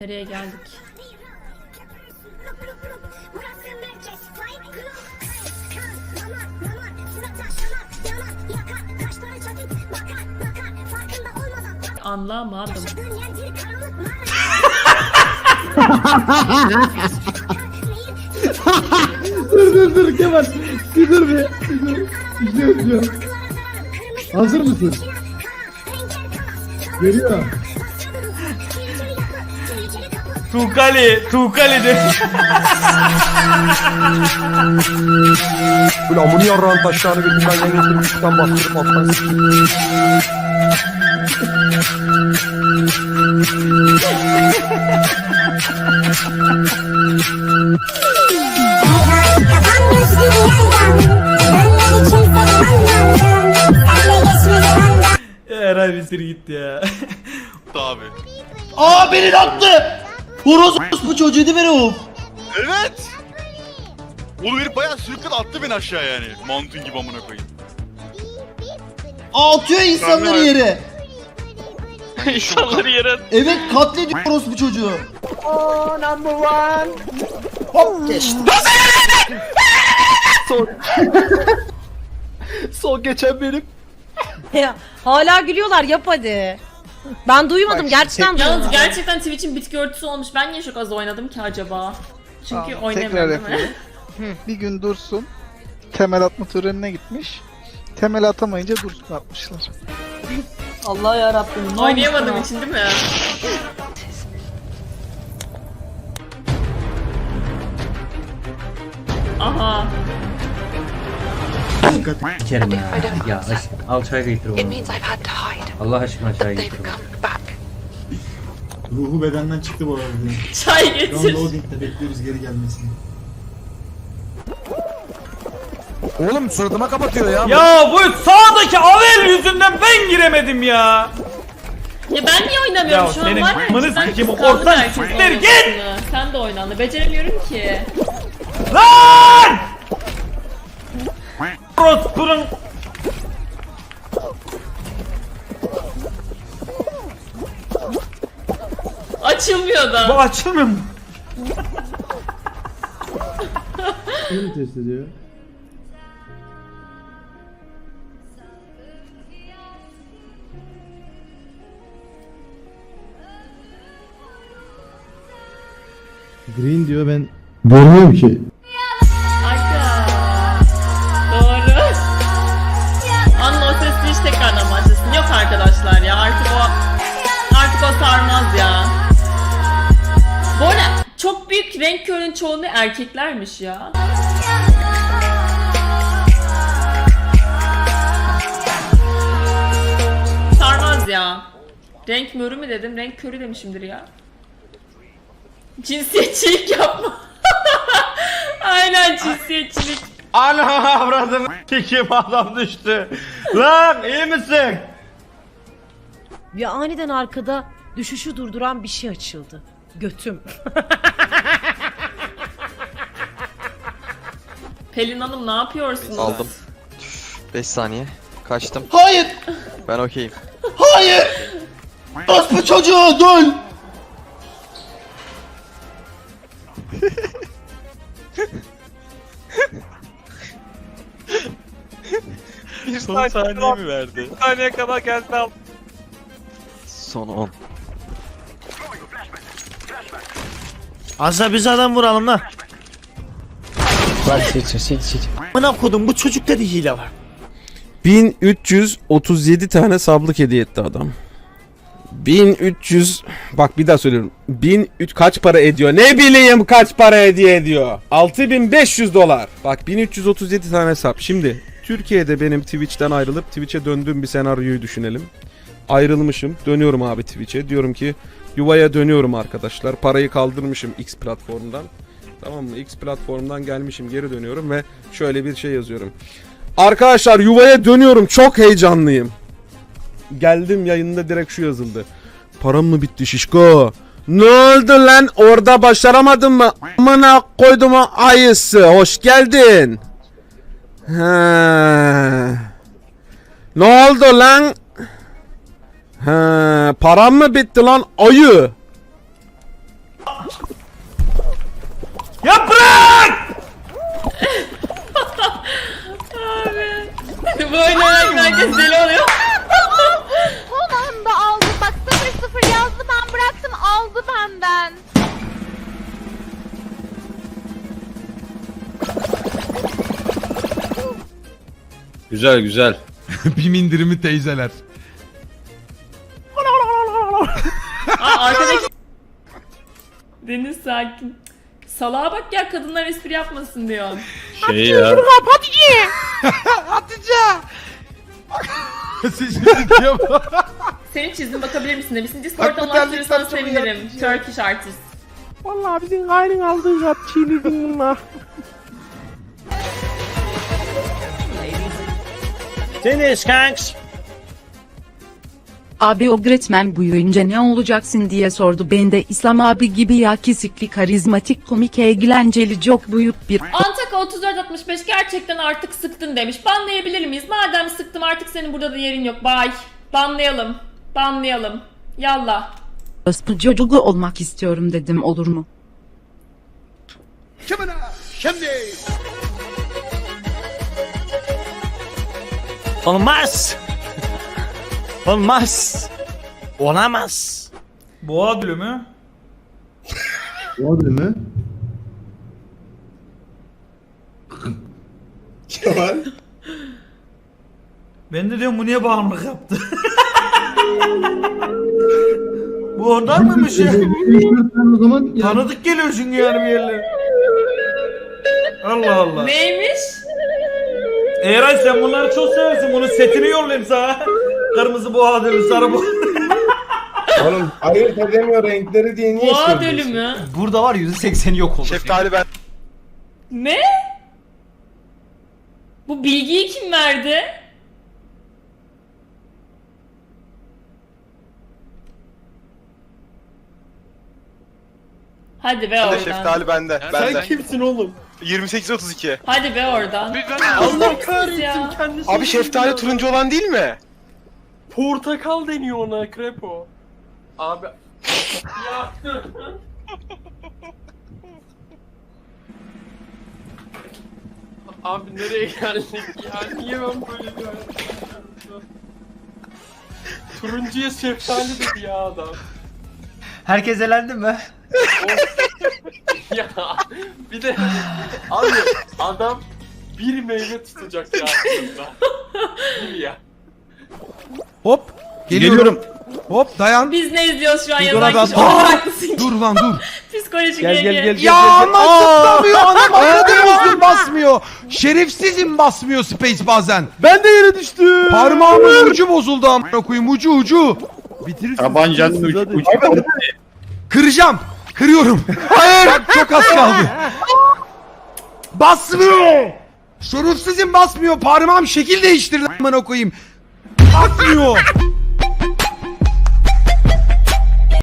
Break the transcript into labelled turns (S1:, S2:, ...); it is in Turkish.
S1: Nereye geldik? Anlamadım.
S2: Dur dur dur Kemal. Bir dur bir. Bir izliyorum. Hazır mısın? Geliyor.
S3: Tukali, Tukali de.
S4: Böyle amını yarrağın taşlarını götürden yere getirmiş tutan bastırıp alttan
S3: Eray bir sürü gitti ya.
S5: abi.
S6: Aa beni attı. Horoz bu çocuğu değil mi Rauf?
S5: Evet. Oğlum herif bayağı sürükledi attı beni aşağı yani. Mantın gibi amına koyayım.
S6: Atıyor insanları yere.
S5: İnsanları yere
S6: Evet katlediyor horoz bu çocuğu. Hop geçti.
S4: Son geçen benim.
S7: Ya, hala gülüyorlar yap hadi. Ben duymadım gerçekten
S1: Yalnız
S7: duymadım.
S1: gerçekten Twitch'in bitki örtüsü olmuş. Ben niye çok az oynadım ki acaba? Çünkü
S8: Tekrar
S1: oynamıyorum değil mi?
S8: yapıyorum. bir gün Dursun temel atma törenine gitmiş. Temel atamayınca Dursun atmışlar.
S7: Allah ya Rabbim.
S1: Oynayamadığım için değil mi? Aha.
S9: Sikerim ya. Ya aşk, al çay getir oğlum. Allah aşkına çay getir oğlum.
S2: Ruhu bedenden çıktı bu arada.
S1: Çay
S2: Şu anda
S1: getir.
S2: Odin'de bekliyoruz geri gelmesini.
S4: Oğlum suratıma kapatıyor ya.
S3: ya bu sağdaki Avel yüzünden ben giremedim ya.
S1: Ya ben niye oynamıyorum
S3: Ya
S1: şu an
S3: senin
S1: var ya. cidden
S3: sikeyim,
S1: kıskandım
S3: siktir git!
S1: oynamasını. Sen de oynandı. Beceremiyorum ki.
S3: Lan! Orospu'nun
S1: Açılmıyor
S3: bu
S1: da.
S3: açılmıyor mu?
S2: Kim test ediyor? Green diyor ben görmüyorum ki.
S1: Yok arkadaşlar ya artık o artık o sarmaz ya. Bu arada çok büyük renk körünün çoğunluğu erkeklermiş ya. Sarmaz ya. Renk mörü mü dedim? Renk körü demişimdir ya. Cinsiyetçilik yapma. Aynen cinsiyetçilik.
S3: Ana avradını kim adam düştü. Lan iyi misin?
S7: Ya aniden arkada düşüşü durduran bir şey açıldı. Götüm.
S1: Pelin Hanım ne yapıyorsunuz?
S10: Aldım. 5 saniye. Kaçtım.
S6: Hayır.
S10: Ben okeyim.
S6: Hayır. Horoz bu çocuğu dön.
S10: Son saniye mi verdi?
S3: Saniye kadar geldi al.
S10: Son 10.
S3: Azra biz adam vuralım lan. Bana kodum bu çocukta da hile var.
S4: 1337 tane sablık hediye etti adam. 1300 bak bir daha söylüyorum. 1300 kaç para ediyor? Ne bileyim kaç para hediye ediyor? 6500 dolar. Bak 1337 tane hesap. Şimdi Türkiye'de benim Twitch'ten ayrılıp Twitch'e döndüğüm bir senaryoyu düşünelim. Ayrılmışım. Dönüyorum abi Twitch'e. Diyorum ki yuvaya dönüyorum arkadaşlar. Parayı kaldırmışım X platformdan. Tamam mı? X platformdan gelmişim geri dönüyorum ve şöyle bir şey yazıyorum. Arkadaşlar yuvaya dönüyorum. Çok heyecanlıyım. Geldim yayında direkt şu yazıldı. Param mı bitti şişko? Ne oldu lan? Orada başaramadın mı? Amına koydum ayısı. Hoş geldin. Ha. Ne oldu lan? Ha, param mı bitti lan ayı?
S11: Güzel güzel.
S12: Bim indirimi teyzeler.
S1: Aa arkadaki... Deniz sakin. Salağa bak ya kadınlar espri yapmasın diyor.
S11: Şey ya.
S1: Senin çizdim bakabilir misin demişsin. Discord'dan ulaştırırsan sevinirim. Turkish artist.
S12: Vallahi bizim gayrın aldığı kat çiğnedim bunlar.
S11: Deniz kanks.
S13: Abi o Gretmen büyüyünce ne olacaksın diye sordu. Ben de İslam abi gibi ya kesikli karizmatik komik eğlenceli çok büyük bir
S1: Antaka 3465 gerçekten artık sıktın demiş. Banlayabilir miyiz? Madem sıktım artık senin burada da yerin yok. Bye. Banlayalım. Banlayalım. Yallah.
S13: orospu çocuğu olmak istiyorum dedim olur mu?
S11: Olmaz. Olmaz. Olamaz.
S3: Boğa ödülü mü?
S12: O değil mi? Kemal.
S3: Ben de diyorum bu niye bağımlılık yaptı? bu ondan mıymış ya?
S12: o zaman.
S3: Tanıdık geliyor çünkü yani bir yerler. Allah Allah.
S1: Neymiş?
S3: Eray sen bunları çok seversin. Bunun setini yollayayım sana. Kırmızı boğa ödülü, sarı boğa.
S12: Oğlum ayırt edemiyor renkleri diye niye
S1: Boğa dölü mü?
S3: Burada var %80'i yok oldu.
S10: Şeftali ben.
S1: Ne? Bu bilgiyi kim verdi? Hadi be oradan.
S10: Şeftali bende. Bende.
S12: kimsin oğlum?
S10: 28-32.
S1: Hadi be oradan.
S12: Allah
S1: Ya.
S12: kendisi.
S10: Abi şeftali turuncu olan değil mi?
S12: Portakal deniyor ona krepo. Abi. ya. Abi nereye geldik ya? Niye ben böyle bir hayat yaşıyorum? Turuncuya şeftali dedi ya adam.
S3: Herkes elendi mi?
S12: Ya bir de abi adam bir meyve tutacak ya aslında. Bir ya.
S14: Hop. Geliyorum. Hop dayan.
S1: Biz ne izliyoruz şu an
S14: Dur,
S1: yanından
S14: dur,
S1: kişi
S14: dur.
S1: olarak haklısın.
S14: Dur lan dur.
S1: Psikolojik
S14: Gel, gel,
S1: denge.
S14: gel, Ya ama zıplamıyor anam avradım basmıyor. Şerefsizim basmıyor space bazen. Ben de yere düştüm. Parmağımın ucu bozuldu amına koyayım ucu ucu. Bitirirsin.
S11: Tabancanın ucu, ucu
S14: Kıracağım. Kırıyorum. Hayır. Çok az kaldı. Basmıyor. Şerefsizim basmıyor. Parmağım şekil değiştirdi amına koyayım. Basmıyor.